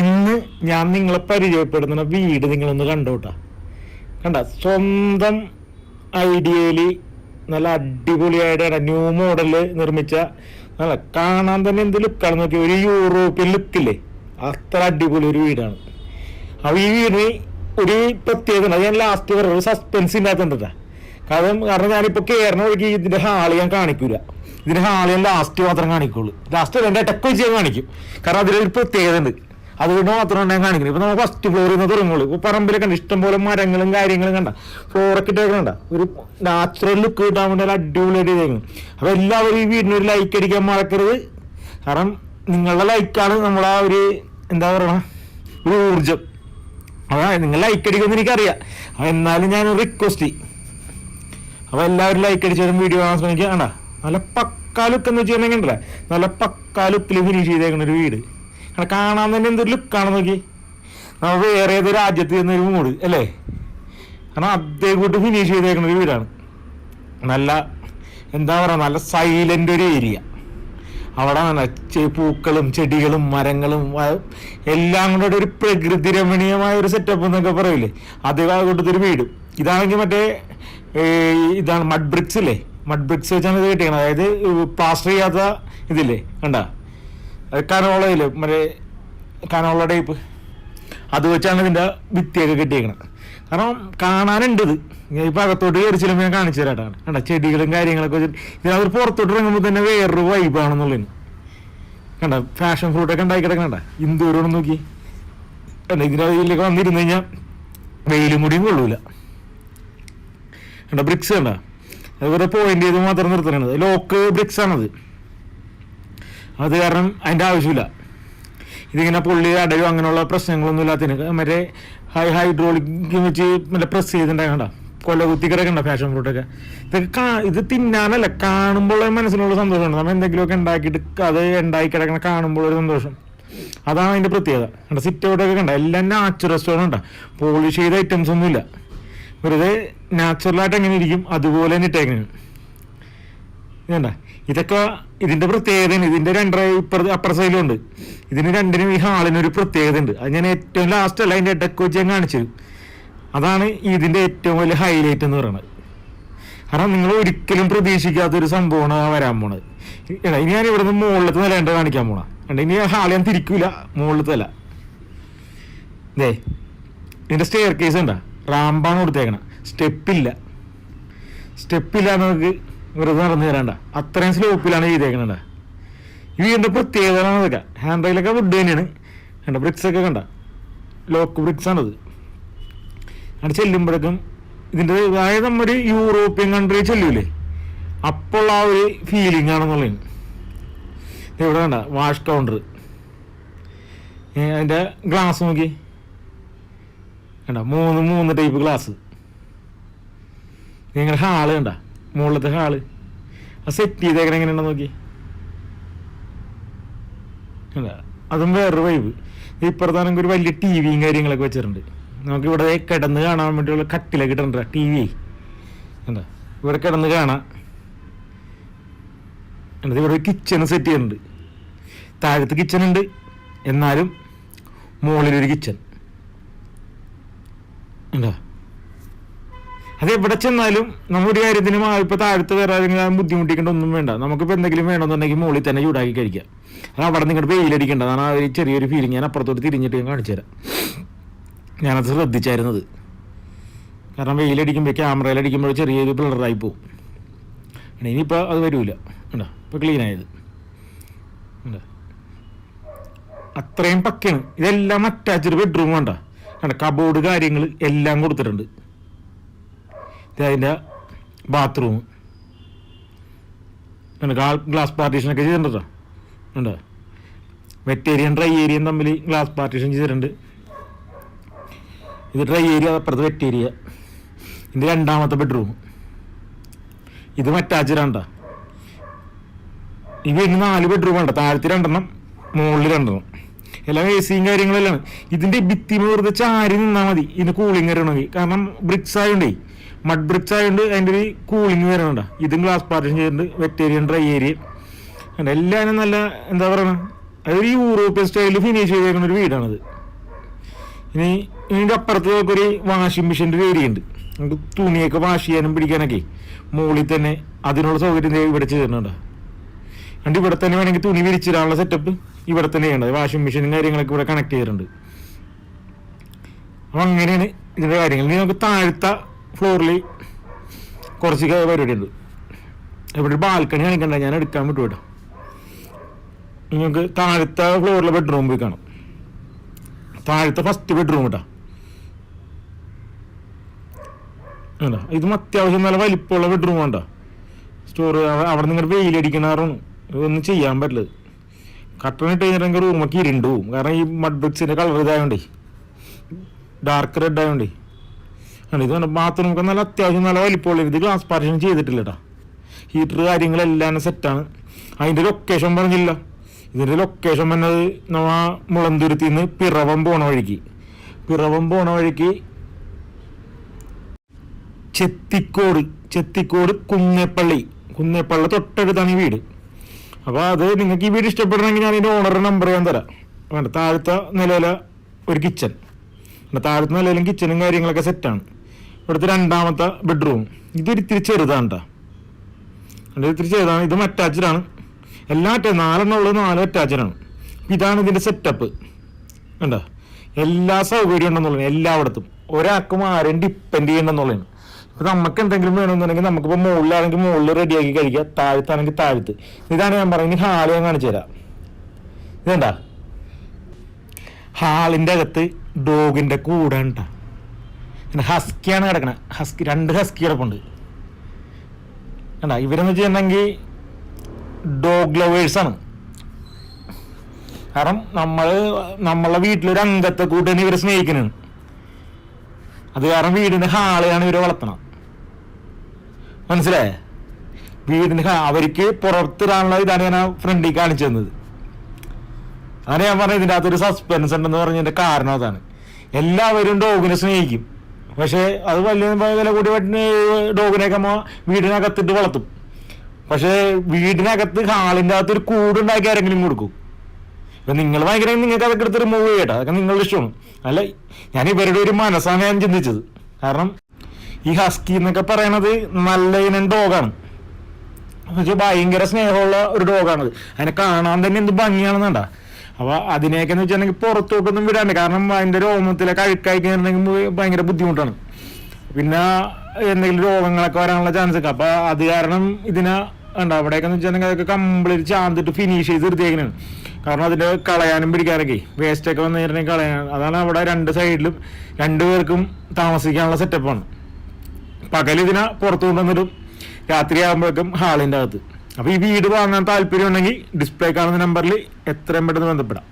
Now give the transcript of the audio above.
ഇന്ന് ഞാൻ നിങ്ങളെ പരിചയപ്പെടുന്ന വീട് നിങ്ങളൊന്ന് കണ്ടോട്ടാ. കണ്ട സ്വന്തം ഐഡിയയിൽ നല്ല അടിപൊളിയായിട്ട് ന്യൂ മോഡൽ നിർമ്മിച്ച നല്ല കാണാൻ തന്നെ എന്ത് ലുക്കാണ് നോക്കി ഒരു യൂറോപ്യൻ ലുക്കില്ലേ അത്ര അടിപൊളി ഒരു വീടാണ്. അപ്പൊ ഈ വീടിന് ഒരു പ്രത്യേകത ഞാൻ ലാസ്റ്റ് പറയാം ഒരു സസ്പെൻസ് ഇല്ലാത്തണ്ടാ കാരണം കാരണം ഞാനിപ്പോ കയറണ വഴിക്ക് ഇതിന്റെ ഹാളി ഞാൻ കാണിക്കൂല. ഇതിന്റെ ഹാളി ഞാൻ ലാസ്റ്റ് മാത്രം കാണിക്കുള്ളൂ. ലാസ്റ്റ് രണ്ട് ടെക്കോ ചെയ്യാൻ കാണിക്കും. കാരണം അതിലൊരു പ്രത്യേകത ഉണ്ട്. അതുകൊണ്ട് മാത്രമാണ് ഞാൻ കാണിക്കുന്നത്. ഇപ്പൊ നമ്മൾ ഫസ്റ്റ് ഫ്ലോറിൽ നിന്ന് തുടങ്ങുള്ളൂ. ഇപ്പൊ പറമ്പിലെ കണ്ട ഇഷ്ടംപോലെ മരങ്ങളും കാര്യങ്ങളും കണ്ട. ഫ്ലോറൊക്കെ ഇട്ടേക്കണ്ട ഒരു നാച്ചുറൽ ലുക്ക് കിട്ടാൻ വേണ്ടി അടിപൊളിയായിട്ട് ചെയ്തേക്കുന്നു അപ്പൊ എല്ലാവരും ഈ വീടിന് ഒരു ലൈക്ക് അടിക്കാൻ മറക്കരുത്. കാരണം നിങ്ങളുടെ ലൈക്കാണ് നമ്മളാ ഒരു എന്താ പറയണ? ഒരു ഊർജം അതാ നിങ്ങൾ ലൈക്ക് അടിക്കുമെന്ന് എനിക്കറിയാം. അപ്പൊ എന്നാലും ഞാൻ റിക്വസ്റ്റ് അപ്പൊ എല്ലാവരും ലൈക്ക് അടിച്ചാലും വീഡിയോ കാണാൻ ശ്രമിക്കുക. കണ്ട? നല്ല പക്കാ ലുക്ക് എന്ന് വെച്ചിട്ടുണ്ടെങ്കിൽ നല്ല പക്കാ ലുക്കിൽ ഫിനിഷ് ചെയ്തേക്കുന്ന ഒരു വീട്. കാണാൻ തന്നെ എന്തൊരു ലുക്കാണ് നോക്കി. നമ്മൾ വേറെ ഏത് രാജ്യത്ത് ചെന്നൊരു മൂട് അല്ലേ? കാരണം അദ്ദേഹം കൂട്ട് ഫിനിഷ് ചെയ്തേക്കുന്ന ഒരു വീടാണ്. നല്ല എന്താ പറയുക നല്ല സൈലന്റ് ഒരു ഏരിയ അവിടെ നല്ല പൂക്കളും ചെടികളും മരങ്ങളും എല്ലാം കൂടെ ഒരു പ്രകൃതി രമണീയമായ ഒരു സെറ്റപ്പ് എന്നൊക്കെ പറയില്ലേ? അതേ കൂട്ടത്തൊരു വീടും. ഇതാണെങ്കിൽ മറ്റേ ഇതാണ് മഡ് ബ്രിക്സ് അല്ലേ മഡ് ബ്രിക്സ് വെച്ചാണ് ഇത് കിട്ടിയത് അതായത് പ്ലാസ്റ്റർ ചെയ്യാത്ത ഇതില്ലേ? കണ്ട? കനോളയില്ലേ മറ്റേ കനോള ടൈപ്പ് അത് വെച്ചാണ് ഇതിന്റെ ഭിത്തിയൊക്കെ കെട്ടിയേക്കണത്. കാരണം കാണാനുണ്ട് ഇത്. ഞാൻ അകത്തോട്ട് കയറി ഞാൻ കാണിച്ചു തരാട്ടാണ് കണ്ട? ചെടികളും കാര്യങ്ങളൊക്കെ വെച്ചിട്ട് ഇതിനകത്ത് പുറത്തോട്ട് ഇറങ്ങുമ്പോൾ തന്നെ വേറൊരു വൈബാണെന്നുള്ളതിന് കണ്ട? ഫാഷൻ ഫ്രൂട്ട് ഫ്രൂട്ടൊക്കെ ഉണ്ടാക്കി കിടക്കണ്ട ഇന്ദൂരോട് നോക്കി. കണ്ട? ഇതിനകത്തിലേക്ക് വന്നിരുന്നു കഴിഞ്ഞാൽ വെയിലും കൂടിയും കൊള്ളൂല. കണ്ട? ബ്രിക്സ് കണ്ട? അതുപോലെ പോയിന്റ് ചെയ്ത് മാത്രം നിർത്തണത്. ലോക്ക് ബ്രിക്സ് ആണത്. അത് കാരണം അതിന്റെ ആവശ്യമില്ല. ഇതിങ്ങനെ പൊള്ളി അടയോ അങ്ങനെയുള്ള പ്രശ്നങ്ങളൊന്നും ഇല്ലാത്തതിന് മറ്റേ ഹൈ ഹൈഡ്രോളിക് വെച്ച് മറ്റേ പ്രസ് ചെയ്തിട്ടുണ്ടാകണ്ട കൊല കുത്തി കിടക്കണ്ട ഫാഷൻ ഫ്രൂട്ടൊക്കെ ഇതൊക്കെ കാ- ഇത് തിന്നാനല്ല കാണുമ്പോൾ മനസ്സിനുള്ള സന്തോഷമാണ് നമ്മൾ എന്തെങ്കിലുമൊക്കെ ഉണ്ടാക്കിയിട്ട് അത് ഉണ്ടാക്കി കിടക്കണ കാണുമ്പോൾ ഒരു സന്തോഷം. അതാണ് അതിന്റെ പ്രത്യേകത. കണ്ട സിറ്റ് ഔട്ടൊക്കെ കണ്ട? എല്ലാം നാച്ചുറൽ സ്റ്റോൺ കണ്ട? പോളിഷ് ചെയ്ത ഐറ്റംസ് ഒന്നുമില്ല വെറുതെ നാച്ചുറലായിട്ട് എങ്ങനെ ഇരിക്കും? അതുപോലെ തന്നെ ഇട്ടേക്കുന്നത് ഇതണ്ട? ഇതൊക്കെ ഇതിന്റെ പ്രത്യേകത ഇതിന്റെ രണ്ടര ഇപ്പുറ അപ്പുറ സൈഡിലും ഉണ്ട്. ഇതിന് രണ്ടിനും ഈ ഹാളിന് ഒരു പ്രത്യേകത ഉണ്ട് അത് ഞാൻ ഏറ്റവും ലാസ്റ്റ് അല്ല അതിന്റെ ഇടയ്ക്ക് വെച്ച് ഞാൻ കാണിച്ചു അതാണ് ഇതിന്റെ ഏറ്റവും വലിയ ഹൈലൈറ്റ് എന്ന് പറയുന്നത്. കാരണം നിങ്ങൾ ഒരിക്കലും പ്രതീക്ഷിക്കാത്ത ഒരു സംഭവമാണ് വരാൻ പോണത്. ഇനി ഞാൻ ഇവിടുന്ന് മുകളിലത്തെ നില ഉണ്ട് കാണിക്കാൻ പോണ ഇനി ഹാൾ ഞാൻ തിരിക്കൂല. മുകളിലത്തെ നില ദേ ഇതിന്റെ സ്റ്റെയർ കേസ് ഉണ്ടാ? റാമ്പാണ് കൊടുത്തേക്കണ. സ്റ്റെപ്പില്ല സ്റ്റെപ്പില്ല നമുക്ക് വെറുതെ നടന്നു തരണ്ട അത്രയും സ്ലോപ്പിലാണ് ചെയ്തേക്കണണ്ട ഈ വീടിന്റെ പ്രത്യേകത അതൊക്കെ. ഹാൻഡ് റൈലൊക്കെ വുഡ് തന്നെയാണ്. കണ്ട ബ്രിക്സ് ഒക്കെ കണ്ട. ലോക്ക് ബ്രിക്സ് ആണത്. അവിടെ ചെല്ലുമ്പോഴേക്കും ഇതിന്റെ അതായത് നമ്മുടെ യൂറോപ്യൻ കൺട്രി ചെല്ലൂലേ? അപ്പോൾ ആ ഒരു ഫീലിംഗ് ആണെന്നുള്ളതാണ് ഇത് ഇവിടെ കണ്ട വാഷ് കൗണ്ടർ അതിന്റെ ഗ്ലാസ് നോക്കി. കണ്ട മൂന്ന് മൂന്ന് ടൈപ്പ് ഗ്ലാസ് നിങ്ങളുടെ ഹാൾ കണ്ട. മുകളിലത്തെ ഹാൾ. ആ സെറ്റ് ചെയ്തേക്കണ എങ്ങനെയുണ്ടെന്ന് നോക്കി അല്ല അതും വേറൊരു വൈബ് ഇപ്പുറത്താണെങ്കിൽ ഒരു വലിയ ടി വിയും കാര്യങ്ങളൊക്കെ വെച്ചിട്ടുണ്ട്. നമുക്ക് ഇവിടെ കിടന്ന് കാണാൻ വേണ്ടിയുള്ള കട്ടിലൊക്കെ ഇട്ടിട്ടുണ്ട് ടി വി എന്താ ഇവിടെ കിടന്ന് കാണാം. എന്നിട്ട് ഇവിടെ കിച്ചൺ സെറ്റ് ചെയ്യുന്നുണ്ട്. താഴത്ത് കിച്ചൺ ഉണ്ട്. എന്നാലും മുകളിലൊരു കിച്ചൺ ഉണ്ടോ അത് എവിടെ ചെന്നാലും നമ്മുടെ കാര്യത്തിന് ഇപ്പൊ താഴത്ത് വേറെ ആരെങ്കിലും ബുദ്ധിമുട്ടിക്കേണ്ട ഒന്നും വേണ്ട. നമുക്കിപ്പോൾ എന്തെങ്കിലും വേണമെന്നുണ്ടെങ്കിൽ മുകളിൽ തന്നെ ചൂടാക്കി കഴിക്കാം. അത് അവിടെ നിങ്ങളുടെ വെയിലടിക്കേണ്ട. അതാണ് ആ ഒരു ചെറിയൊരു ഫീലിംഗ് ഞാൻ അപ്പുറത്തോട്ട് തിരിഞ്ഞിട്ട് ഞാൻ കാണിച്ചു തരാം. ഞാനത് ശ്രദ്ധിച്ചായിരുന്നത്. കാരണം വെയിലടിക്കുമ്പോൾ ക്യാമറയിലടിക്കുമ്പോൾ ചെറിയൊരു ബ്ലറായി പോകും ഇനിയിപ്പോൾ അത് വരൂല. ഉണ്ടോ ഇപ്പോൾ ക്ലീൻ ആയത്. അത്രയും പക്കയാണ്. ഇതെല്ലാം അറ്റാച്ച്ഡ് ബെഡ്റൂം വേണ്ട കണ്ട? കബോർഡ് കാര്യങ്ങൾ എല്ലാം കൊടുത്തിട്ടുണ്ട്. അതിന്റെ ബാത്റൂം ഗ്ലാസ് പാർട്ടീഷനൊക്കെ ചെയ്തിട്ടുണ്ടോ? ഉണ്ട്? വെറ്റ് ഏരിയയും ഡ്രൈ ഏരിയയും തമ്മിൽ ഗ്ലാസ് പാർട്ടീഷൻ ചെയ്തിട്ടുണ്ട്. ഇത് ഡ്രൈ ഏരിയ അപ്പുറത്ത് വെറ്റ് ഏരിയ ഇതിന്റെ രണ്ടാമത്തെ ബെഡ്റൂം ഇത് മറ്റാച്ചിരണ്ട ഈ വീടിന് നാല് ബെഡ്റൂം ഉണ്ട്. താഴത്തെ രണ്ടെണ്ണം മുകളിൽ രണ്ടെണ്ണം. എല്ലാം എ സിയും കാര്യങ്ങളെല്ലാം ഇതിന്റെ ഭിത്തി വെറുതെ ചാരി നിന്നാൽ മതി. ഇതിന് കൂളിംഗ് വരണമെങ്കിൽ കാരണം ബ്രിക്സ് ആയതുകൊണ്ടേ മഡ് ബ്രിക്സ് ആയതുകൊണ്ട് അതിന്റെ ഒരു കൂളിംഗ് വരണുണ്ട് ഇതും ഗ്ലാസ് പാർട്ടീഷൻ ചെയ്തിട്ടുണ്ട് വെറ്റേരിയൻ ഡ്രൈ ഏരിയ എല്ലാം നല്ല എന്താ പറയണ? അതൊരു യൂറോപ്യൻ സ്റ്റൈലിൽ ഫിനിഷ് ചെയ്തേക്കുന്ന ഒരു വീടാണത്. ഇനി ഇതിന്റെ അപ്പുറത്ത് നമുക്കൊരു വാഷിംഗ് മെഷീന്റെ ഒരു ഏരിയ ഉണ്ട്. നമുക്ക് തുണിയൊക്കെ വാഷ് ചെയ്യാനും പിടിക്കാനൊക്കെ മുകളിൽ തന്നെ അതിനുള്ള സൗകര്യം ഇവിടെ ചെയ്തിട്ടുണ്ട് അതുകൊണ്ട് ഇവിടെ തന്നെ വേണമെങ്കിൽ തുണി വിരിച്ചിടാനുള്ള സെറ്റപ്പ് ഇവിടെ തന്നെ ചെയ്യേണ്ടത് വാഷിംഗ് മെഷീനും കാര്യങ്ങളൊക്കെ ഇവിടെ കണക്ട് ചെയ്തിട്ടുണ്ട്. അപ്പം അങ്ങനെയാണ് ഇതിന്റെ കാര്യങ്ങൾ. ഇനി നമുക്ക് താഴത്ത ഫ്ലോറിൽ കുറച്ച് പരിപാടി ഉണ്ട് ഇവിടെ ബാൽക്കണി കാണിക്കണ്ട ഞാൻ എടുക്കാൻ വിട്ടു കേട്ടോ. നിങ്ങൾക്ക് താഴത്തെ ഫ്ലോറിലെ ബെഡ്റൂം പോയി കാണാം. താഴത്തെ ഫസ്റ്റ് ബെഡ്റൂം കേട്ടോ അല്ല ഇതും അത്യാവശ്യം നല്ല വലിപ്പമുള്ള ബെഡ്റൂം വേണ്ട സ്റ്റോർ അവിടെ നിങ്ങൾ വെയിലടിക്കണാറാണ് ഇതൊന്നും ചെയ്യാൻ പറ്റില്ല. കട്ടൺ ഇട്ട് കഴിഞ്ഞിട്ടുണ്ടെങ്കിൽ റൂമൊക്കെ ഇരുണ്ടു കാരണം ഈ മഡ് ബ്രിക്സിന്റെ കളർ ഇതായോണ്ടേ. ഡാർക്ക് റെഡ് ആയതുകൊണ്ടേ ആണ്. ഇത് ബാത്റൂം ഒക്കെ നല്ല അത്യാവശ്യം നല്ല വലിപ്പമുള്ള ഇത് ഗ്ലാസ് പാർട്ടീഷൻ ചെയ്തിട്ടില്ല കേട്ടോ ഹീറ്റർ കാര്യങ്ങളെല്ലാം സെറ്റാണ് അതിന്റെ ലൊക്കേഷൻ പറഞ്ഞില്ല. ഇതിന്റെ ലൊക്കേഷൻ വന്നത് നമ്മൾ മുളന്തുരുത്തിൽ നിന്ന് പിറവം പോണ വഴിക്ക്. പിറവം പോണ വഴിക്ക് ചെത്തിക്കോട് ചെത്തിക്കോട് കുന്നേപ്പള്ളി. കുന്നേപ്പള്ളി തൊട്ടടുത്താണ് ഈ വീട്. അപ്പോൾ അത് നിങ്ങൾക്ക് ഈ വീട് ഇഷ്ടപ്പെടണമെങ്കിൽ ഞാൻ ഇതിന്റെ ഓണറുടെ നമ്പർ ഞാൻ തരാം. വേണ്ട താഴത്തെ നിലയിലെ ഒരു കിച്ചൺ താഴത്തെ നിലയിലും കിച്ചണും കാര്യങ്ങളൊക്കെ സെറ്റാണ് ഇവിടുത്തെ രണ്ടാമത്തെ ബെഡ്റൂം ഇതൊരു ഇത്തിരി ചെറുതാണ് കേട്ടോ ഇത്തിരി ചെറുതാണ് ഇതും അറ്റാച്ച്ഡാണ് എല്ലാ നാലെണ്ണം ഉള്ളത് നാലും ആണ്. ഇതാണ് ഇതിന്റെ സെറ്റപ്പ് കണ്ടോ? എല്ലാ സൗകര്യം ഉണ്ടെന്നുള്ളത് എല്ലായിടത്തും. ഒരാൾക്കും ആരെയും ഡിപ്പെൻഡ് ചെയ്യണ്ടെന്നുള്ളതാണ്. ഇപ്പം നമുക്ക് എന്തെങ്കിലും വേണമെന്നുണ്ടെങ്കിൽ നമുക്കിപ്പോൾ മുകളിലാണെങ്കിൽ മുകളിൽ റെഡിയാക്കി കഴിക്കാം. താഴത്താണെങ്കിൽ താഴത്ത്. ഇതാണ് ഞാൻ പറയുന്നത് ഹാൾ ഞാൻ കാണിച്ചു തരാം. ഇതെന്താ? ഹാളിന്റെ അകത്ത് ഡോഗിന്റെ കൂടെ ഉണ്ടാ പിന്നെ ഹസ്കിയാണ് കിടക്കണത് ഹസ്കി രണ്ട് ഹസ്കി കിടപ്പുണ്ട്. കണ്ട ഇവരെന്ന് വെച്ചിട്ടുണ്ടെങ്കിൽ ഡോഗ് ലവേഴ്സാണ് കാരണം നമ്മൾ നമ്മളെ വീട്ടിലൊരു അംഗത്തെ കൂട്ടാണ് ഇവരെ സ്നേഹിക്കുന്നത് അത് കാരണം വീടിന്റെ ഹാളയാണ് ഇവരെ വളർത്തണം. മനസ്സിലായേ? വീടിന്റെ അവർക്ക് പുറത്തിടാനുള്ള ഇതാണ് ഞാൻ ഫ്രണ്ടിൽ കാണിച്ചു തന്നത്. അതാണ് ഞാൻ പറഞ്ഞത് ഇതിന്റെ അകത്തൊരു സസ്പെൻസ് ഉണ്ടെന്ന് പറഞ്ഞതിന്റെ കാരണം അതാണ്. എല്ലാവരും ഡോഗിനെ സ്നേഹിക്കും. പക്ഷേ അത് വലിയ വില കൂടി ഡോഗിനെയൊക്കെ നമ്മ വീടിനകത്തിട്ട് വളർത്തും. പക്ഷേ വീടിനകത്ത് ഹാളിന്റെ അകത്ത് ഒരു കൂടുണ്ടാക്കി ആരെങ്കിലും കൊടുക്കും. ഇപ്പൊ നിങ്ങൾ ഭയങ്കര നിങ്ങൾക്ക് അതൊക്കെ എടുത്ത് റിമൂവ് ചെയ്യട്ടെ അതൊക്കെ നിങ്ങളുടെ ഇഷ്ടമാണ്. അല്ല ഞാൻ ഇവരുടെ ഒരു മനസ്സാണ് ഞാൻ ചിന്തിച്ചത്. കാരണം ഈ ഹസ്കി എന്നൊക്കെ പറയണത് നല്ല ഇനം ഡോഗാണ് ഭയങ്കര സ്നേഹമുള്ള ഒരു ഡോഗാണത് അതിനെ കാണാൻ തന്നെ എന്ത് ഭംഗിയാണെന്നുണ്ടാ അപ്പൊ അതിനെയൊക്കെ എന്ന് വെച്ചിട്ടുണ്ടെങ്കിൽ പുറത്തോട്ടൊന്നും വിടാണ്ട്. കാരണം അതിന്റെ രോമത്തിലൊക്കെ അഴുക്കായി കഴിഞ്ഞിട്ടുണ്ടെങ്കിൽ ഭയങ്കര ബുദ്ധിമുട്ടാണ്. പിന്നെ എന്തെങ്കിലും രോഗങ്ങളൊക്കെ വരാനുള്ള ചാൻസ് ഒക്കെ. അപ്പൊ അത് കാരണം ഇതിനെ ഉണ്ട് അവിടെയൊക്കെ എന്ന് വെച്ചിട്ടുണ്ടെങ്കിൽ അതൊക്കെ കംപ്ലീറ്റ് ചാന്തിട്ട് ഫിനിഷ് ചെയ്ത് നിർത്തിയേക്കണാണ്. കാരണം അതിന്റെ കളയാനും പിടിക്കാനൊക്കെ വേസ്റ്റ് ഒക്കെ വന്നു കഴിഞ്ഞാൽ കളയാൻ അതാണ് അവിടെ രണ്ട് സൈഡിലും രണ്ടു പേർക്കും താമസിക്കാനുള്ള സെറ്റപ്പാണ് പകൽ ഇതിനെ പുറത്തു കൊണ്ടുവന്നിടും. രാത്രി ആകുമ്പോഴേക്കും ഹാളിന്റെ അകത്ത്. അപ്പോൾ ഈ വീട് വാങ്ങാൻ താല്പര്യം ഉണ്ടെങ്കിൽ ഡിസ്പ്ലേ കാണുന്ന നമ്പറിൽ എത്രയും പെട്ടെന്ന് ബന്ധപ്പെടാം.